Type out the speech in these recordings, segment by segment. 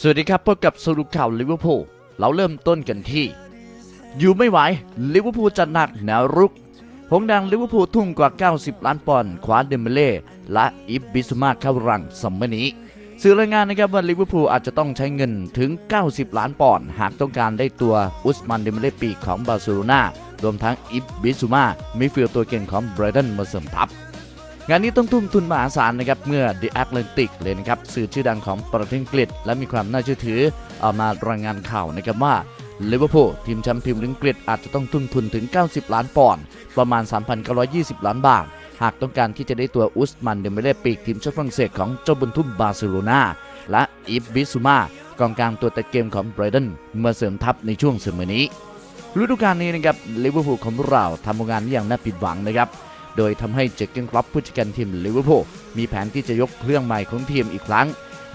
สวัสดีครับพบกับสรุปข่าวลิเวอร์พูลเราเริ่มต้นกันที่ อยู่ไม่ไหวลิเวอร์พูลจัดหนักแนวรุกหงแดังลิเวอร์พูลทุ่มกว่า 90 ล้านปอนด์คว้าเดมเบเล่และอิบบิสมาเข้ารังสัมมนี้สื่อรายงานนะครับว่าลิเวอร์พูลอาจจะต้องใช้เงินถึง 90 ล้านปอนด์หากต้องการได้ตัวอุสมันเดมเบเล่ปีของบาร์เซโลนารวมทั้งอิบบิสมามิฟิลตัวเก่งของไบรตันมาเสริมทัพ งานนี้ต้องทุ่มทุนมหาศาลนะครับเมื่อ The Atlantic เลยนะครับสื่อชื่อดังของประเทศอังกฤษ และมีความน่าเชื่อถือออกมารายงานข่าวนะครับว่าลิเวอร์พูลทีมแชมป์พรีเมียร์ลีกอังกฤษอาจจะต้องทุ่มทุนถึง 90 ล้านปอนด์ประมาณ 3,920 ล้านบาท หากต้องการที่จะได้ตัวอุสมันเดมเบเล่ปีกทีมชาติฝรั่งเศสของเจ้าบุญทุ่มบาร์เซโลนาและอิบบิสุมากองกลางตัวแต่เกมของไบรตันมาเสริมทัพในช่วงเสมอนี้ฤดูกาลนี้นะครับลิเวอร์พูลของเราทำผลงานอย่างน่าผิดหวังนะครับ โดยทำให้เจคเกนครอปผู้จัดการทีมลิเวอร์พูลมีแผนที่จะยกเครื่องใหม่ของทีมอีกครั้ง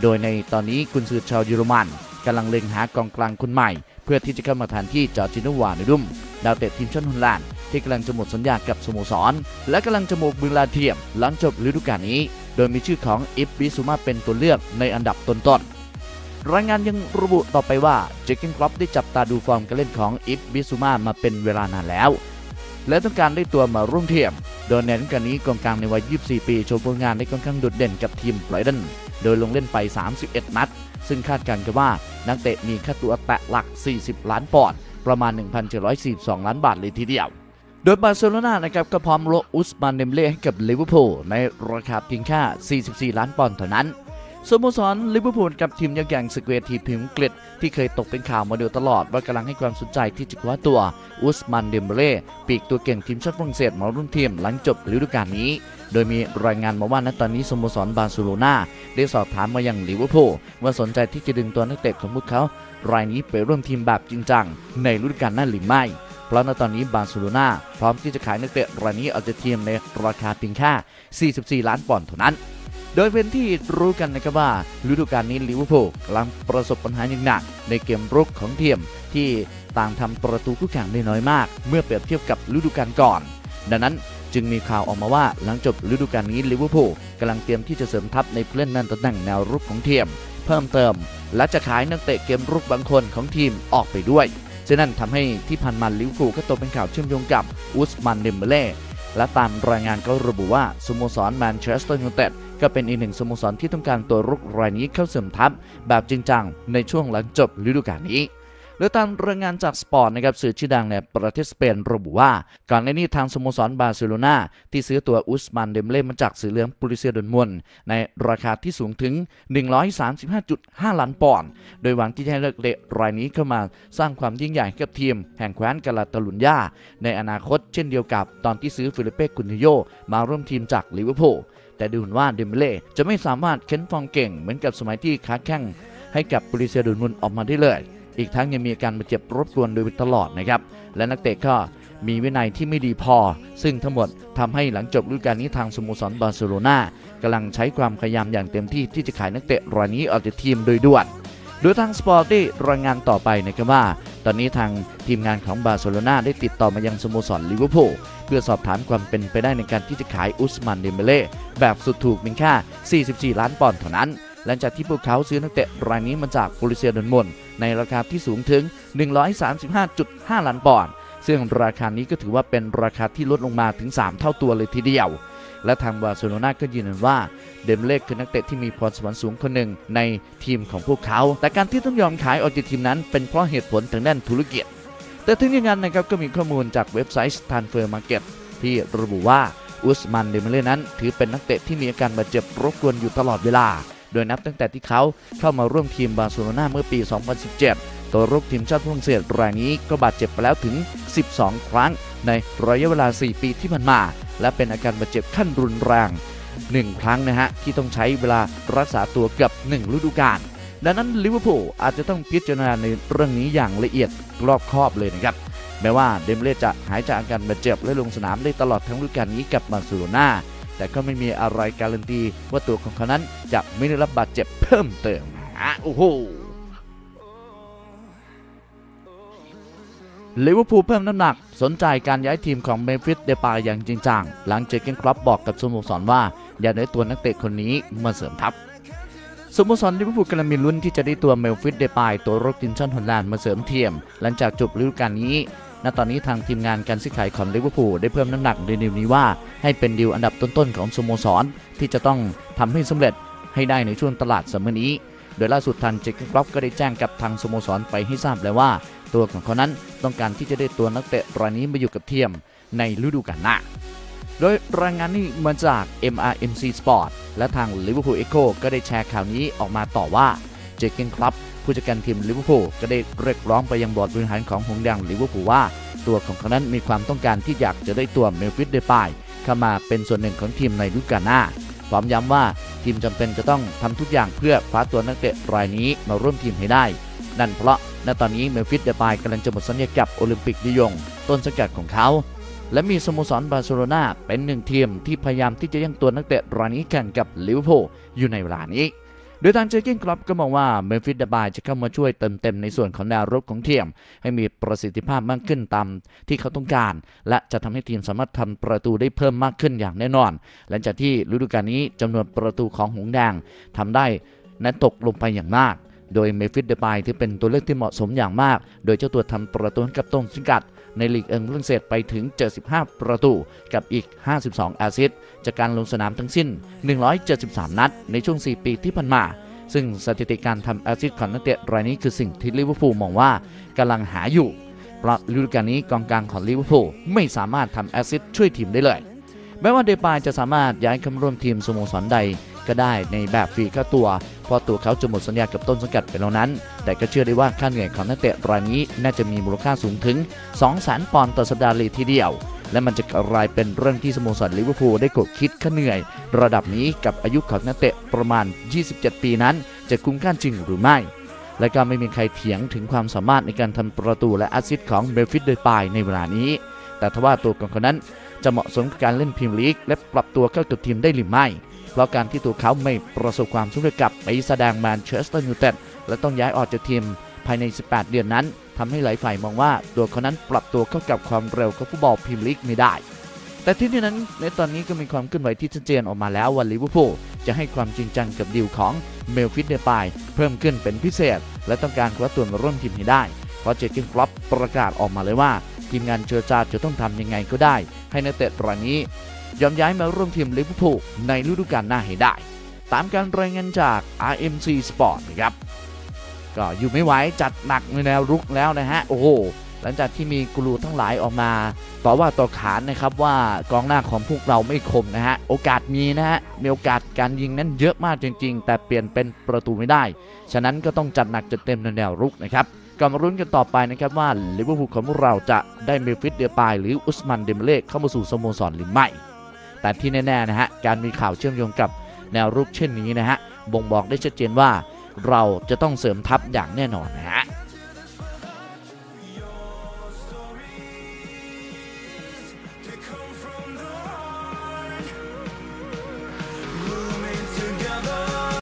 โดยในตอนนี้กุนซือชาวเยอรมันกำลังเล็งหากองกลางคนใหม่ เพื่อที่จะเข้ามาแทนที่จอร์จิโนวาในดุมดาวเตะทีมชาติฮอลแลนด์ที่กำลังจะหมดสัญญากับสโมสร และกำลังจะหมกมือลาเทียมหลังจบฤดูกาลนี้ โดยมีชื่อของอิฟบิสุมาเป็นตัวเลือกในอันดับต้นๆรายงานยังระบุต่อไปว่าเจคเกนครอปได้จับตาดูฟอร์มการเล่นของอิฟบิสุมามาเป็นเวลานานแล้ว และต้องการได้ตัวมาร่วมทีม โดยในฤดูกาลนี้กองกลางในวัย 24 ปีโชว์ผลงานได้ค่อนข้างโดดเด่นกับทีมไบรตันโดยลงเล่นไป 31 นัด ซึ่งคาดการณ์กันว่านักเตะมีค่าตัวแตะหลัก 40 ล้านปอนด์ประมาณ 1,742 ล้านบาทเลยทีเดียว โดยบาร์เซโลนานะครับก็พร้อมโลอุสมานเดมเล่ให้กับลิเวอร์พูลในราคาเพียงแค่ 44 ล้านปอนด์เท่านั้น สโมสรลิเวอร์พูลกับทีมยักษ์ใหญ่สเกวทีมพิมอังกฤษที่เคยตกเป็นข่าวมาโดยตลอดว่ากำลังให้ความสนใจที่จะคว้าตัวอุสมันเดมเบเล่ปีกตัวเก่งทีมชาติฝรั่งเศสมาร่วมทีมหลังจบฤดูกาลนี้ โดยมีรายงานมาว่าณตอนนี้สโมสรบาร์เซโลนาได้สอบถามมายังลิเวอร์พูลว่าสนใจที่จะดึงตัวนักเตะของพวกเขา รายนี้ไปร่วมทีมแบบจริงจังในฤดูกาลหน้าหรือไม่เพราะณตอนนี้บาร์เซโลนาพร้อมที่จะขายนักเตะรายนี้ออกจากทีมในราคาเพียงแค่ 44 ล้านปอนด์เท่านั้น โดยเป็นที่รู้กันนะครับว่าฤดูกาลนี้ลิเวอร์พูลกำลังประสบปัญหาอย่างหนักในเกมรุกของทีมที่ต่างทำประตูคู่แข่งได้น้อยมาก เมื่อเปรียบเทียบกับฤดูกาลก่อน ดังนั้นจึงมีข่าวออกมาว่าหลังจบฤดูกาลนี้ลิเวอร์พูลกำลังเตรียมที่จะเสริมทัพในผู้เล่นนั่นตำแหน่งแนวรุกของทีมเพิ่มเติม และจะขายนักเตะเกมรุกบางคนของทีมออกไปด้วยฉะนั้นทำให้ที่ผ่านมาลิเวอร์พูลก็ตกเป็นข่าวเชื่อมโยงกับอุสมันเดมเบเล่และตามรายงานก็ระบุว่าสโมสรแมนเชสเตอร์ยูไนเต็ด ก็เป็นอีกหนึ่งสโมสรที่ต้องการตัวรุกรายนี้เข้าเสริมทัพแบบจริงจังในช่วงหลังจบฤดูกาลนี้โดยตามรายงานจากสปอร์ตนะครับสื่อชื่อดังในประเทศสเปนระบุว่า ก่อนหน้านี้ทางสโมสรบาร์เซโลนาที่ซื้อตัวอุสมันเดมเล่มาจากสีเหลืองปุริเซียดนมวนในราคาที่สูงถึง 135.5 ล้านปอนด์โดยหวังที่จะให้เลิกเละรายนี้เข้ามาสร้างความยิ่งใหญ่ให้กับทีม แห่งแคว้นกาลาตาลุญญาในอนาคตเช่นเดียวกับตอนที่ซื้อฟิลิเป้กุนิโยมาร่วมทีมจากลิเวอร์พูล แต่ดูเหมือนว่าเดมเบเล่จะไม่สามารถเค้นฟองเก่งเหมือนกับสมัยที่ค้าแข่งให้กับปุริเซียดอนมวนออกมาได้เลย อีกทั้งยังมีอาการบาดเจ็บรบกวนโดยตลอดนะครับ และนักเตะก็มีวินัยที่ไม่ดีพอ ซึ่งทั้งหมดทำให้หลังจบฤดูกาลนี้ทางสโมสรบาร์เซโลนากำลังใช้ความพยายามอย่างเต็มที่ที่จะขายนักเตะรายนี้ออกจากทีมโดยด่วนโดยทางสปอร์ตได้รายงานต่อไปนะครับว่า ตอนนี้ทางทีมงานของบาร์เซโลนาได้ติดต่อมายังสโมสรลิเวอร์พูลเพื่อสอบถามความเป็นไปได้ในการที่จะขายอุสมันเดมเบเล่แบบสุดถูกเพียงแค่44 ล้านปอนด์เท่านั้น หลังจากที่พวกเขาซื้อนักเตะรายนี้มาจากโปลิเซียดอนมอนในราคาที่สูงถึง 135.5 ล้านปอนด์ซึ่งราคานี้ก็ถือว่าเป็นราคาที่ลดลงมาถึง 3 เท่าตัวเลยทีเดียว และทางบาร์เซโลนาก็ยืนยันว่าเดมเล่คือนักเตะที่มีพรสวรรค์สูงคนหนึ่งในทีมของพวกเขา แต่การที่ต้องยอมขายออกจากทีมนั้นเป็นเพราะเหตุผลทางด้านธุรกิจ แต่ถึงอย่างนั้นนะครับก็มีข้อมูลจากเว็บไซต์ Transfer Market ที่ระบุว่าอุสมันเดมเล่นั้น ถือเป็นนักเตะที่มีอาการบาดเจ็บรบกวนอยู่ตลอดเวลา โดยนับตั้งแต่ที่เขาเข้ามาร่วมทีมบาร์เซโลนาเมื่อปี 2017 ตัวรุกทีมชาติฝรั่งเศสรายนี้ก็บาดเจ็บไปแล้วถึง 12 ครั้ง ในระยะเวลา 4 ปีที่ผ่านมา และเป็นอาการบาดเจ็บขั้นรุนแรง 1 ครั้งนะฮะ ที่ต้องใช้เวลารักษาตัวเกือบ1ฤดูกาลดังนั้นลิเวอร์พูลอาจจะต้องพิจารณาในเรื่องนี้อย่างละเอียดรอบคอบเลยนะครับแม้ว่าเดมเล่จะหายจากอาการบาดเจ็บและลงสนามได้ตลอดทั้งฤดูกาลนี้กับบาร์เซโลนาแต่ก็ไม่มีอะไรการันตีว่าตัวของเขานั้นจะไม่ได้รับบาดเจ็บเพิ่มเติมอะโอ้โห ลิเวอร์พูลเพิ่มน้ำหนัก สนใจการย้ายทีมของเมฟิสเดปาอย่างจริงจัง หลังเจเกนครอปบอกกับสโมสรว่า อยากได้ตัวนักเตะคนนี้มาเสริมทัพสโมสรลิเวอร์พูลกำลังมีลุ้นที่จะได้ตัวเมลฟิสเดปายตัวรกตินชันฮอลแลนด์มาเสริมเทียม หลังจากจบฤดูกาลนี้ ณ ตอนนี้ทางทีมงานการซื้อขายของลิเวอร์พูลได้เพิ่มน้ำหนักในดีลนี้ว่า ให้เป็นดีลอันดับต้นๆของสโมสร ที่จะต้องทำให้สำเร็จให้ได้ในช่วงตลาดซัมมอนี้ โดยล่าสุดทางเจคกรอฟก็ได้แจ้งกับทางสโมสรไปให้ทราบแล้วว่า ตัวของเขานั้นต้องการที่จะได้ตัวนักเตะรายนี้มาอยู่กับเทียมในฤดูกาลหน้า โดยรายงานนี้มาจาก MRMC Sport และทาง Liverpool Echo ก็ได้แชร์ข่าวนี้ออกมาต่อว่าเจเกนครับผู้จัดการทีมลิเวอร์พูลก็ได้เรียกร้องไปยังบอร์ดบริหารของหงส์แดงลิเวอร์พูลว่า ตัวของเขานั้นมีความต้องการที่อยากจะได้ตัวเมลฟิสเดปายเข้ามาเป็นส่วนหนึ่งของทีมในฤดูกาลหน้าพร้อมย้ำว่าทีมจำเป็นจะต้องทำทุกอย่างเพื่อคว้าตัวนักเตะรายนี้มาร่วมทีมให้ได้ นั่นเพราะณตอนนี้เมลฟิสเดปายกำลังจะหมดสัญญากับโอลิมปิกดิยง ต้นสังกัดของเขา และมีสโมสรบาร์เซโลนาเป็นหนึ่งทีมที่พยายามที่จะยังตัวนักเตะรายนี้แข่งกับลิเวอร์พูลอยู่ในเวลานี้ โดยทางเจอร์ก้นคลับก็มองว่าเมมฟิสเดบายจะเข้ามาช่วยเติมเต็มในส่วนของแนวรบของทีม ให้มีประสิทธิภาพมากขึ้นตามที่เขาต้องการ และจะทำให้ทีมสามารถทำประตูได้เพิ่มมากขึ้นอย่างแน่นอน หลังจากที่ฤดูกาลนี้จำนวนประตูของหงส์แดงทำได้นั้นตกลงไปอย่างมาก โดยเมฟิสเดบายที่เป็นตัวเลือกที่เหมาะสมอย่างมาก โดยเจ้าตัวทำประตูกับต้นสังกัด ในลีกเอิงฝรั่งเศสไปถึง 75 ประตูกับอีก 52 แอซิสจากการลงสนามทั้งสิ้น 173 นัด ในช่วง 4 ปีที่ผ่านมา ซึ่งสถิติการทำแอซิสของนักเตะรายนี้คือสิ่งที่ลิเวอร์พูลมองว่ากำลังหาอยู่ เพราะฤดูกาลนี้กองกลางของลิเวอร์พูลไม่สามารถทำแอซิสช่วยทีมได้เลยแม้ว่าเดปายจะสามารถย้ายเข้าร่วมทีมสโมสรใด ก็ได้ในแบบฟรีค่าตัว เพราะตัวเขาจะหมดสัญญากับต้นสังกัดไปแล้วนั้น แต่ก็เชื่อได้ว่าค่าเหนื่อยของนักเตะรายนี้น่าจะมีมูลค่าสูงถึง2 0 0 0 0ปอนด์ต่อสัปดาห์เลยทีเดียว และมันจะกลายเป็นเรื่องที่สโมสรลิเวอร์พูลได้กดคิดค่าเหนื่อย ระดับนี้กับอายุของนักเตะประมาณ 27 ปีนั้น จะคุ้มค่าจริงหรือไม่และก็ไม่มีใครเถียงถึงความสามารถในการทำประตูและแอสซิสต์ของเบลฟิตเดยปายในเวลานี้ แต่ทว่าตัวของเขานั้นจะเหมาะสมกับการเล่นพรีเมียร์ลีกและปรับตัวเข้ากับทีมได้หรือไม่ เพราะการที่ตัวเขาไม่ประสบความสำเร็จกับไปแสดงแมนเชสเตอร์ยูไนเต็ดและต้องย้ายออกจากทีมภายใน 18 เดือนนั้นทำให้หลายฝ่ายมองว่าตัวเขานั้นปรับตัวเข้ากับความเร็วของฟุตบอลพรีเมียร์ลีกไม่ได้ แต่ที่นี่นั้นในตอนนี้ก็มีความเคลื่อนไหวที่ชัดเจนออกมาแล้วว่าลิเวอร์พูลจะให้ความจริงจังกับดีลของเมลฟิตเดปายเพิ่มขึ้นเป็นพิเศษ และต้องการคว้าตัวมาร่วมทีมให้ได้ เพราะเจคกินฟลอปประกาศออกมาเลยว่า ทีมงานเจอจาจะต้องทำยังไงก็ได้ ให้นักเตะรายนี้ ยอมย้ายมาร่วมทีมลิเวอร์พูลในฤดูกาลหน้าให้ได้ ตามการรายงานจาก RMC Sport นะครับก็อยู่ไม่ไหวจัดหนักในแนวรุกแล้วนะฮะ โอ้โห หลังจากที่มีกูรูทั้งหลายออกมาต่อว่าต่อขานนะครับว่ากองหน้าของพวกเราไม่คมนะฮะ โอกาสมีนะฮะ มีโอกาสการยิงนั้นเยอะมากจริง ๆ แต่เปลี่ยนเป็นประตูไม่ได้ ฉะนั้นก็ต้องจัดหนักจัดเต็มในแนวรุกนะครับก็มารุ้นกันต่อไปนะครับว่าลิเวอร์พูลของเราจะได้เมฟิสเดียปายหรืออุสมันเดมเล่เข้ามาสู่สโมสรหรือไม่ แต่ที่แน่ๆนะฮะการมีข่าวเชื่อมโยงกับแนวรุกเช่นนี้นะฮะบ่งบอกได้ชัดเจนว่าเราจะต้องเสริมทัพอย่างแน่นอนนะฮะ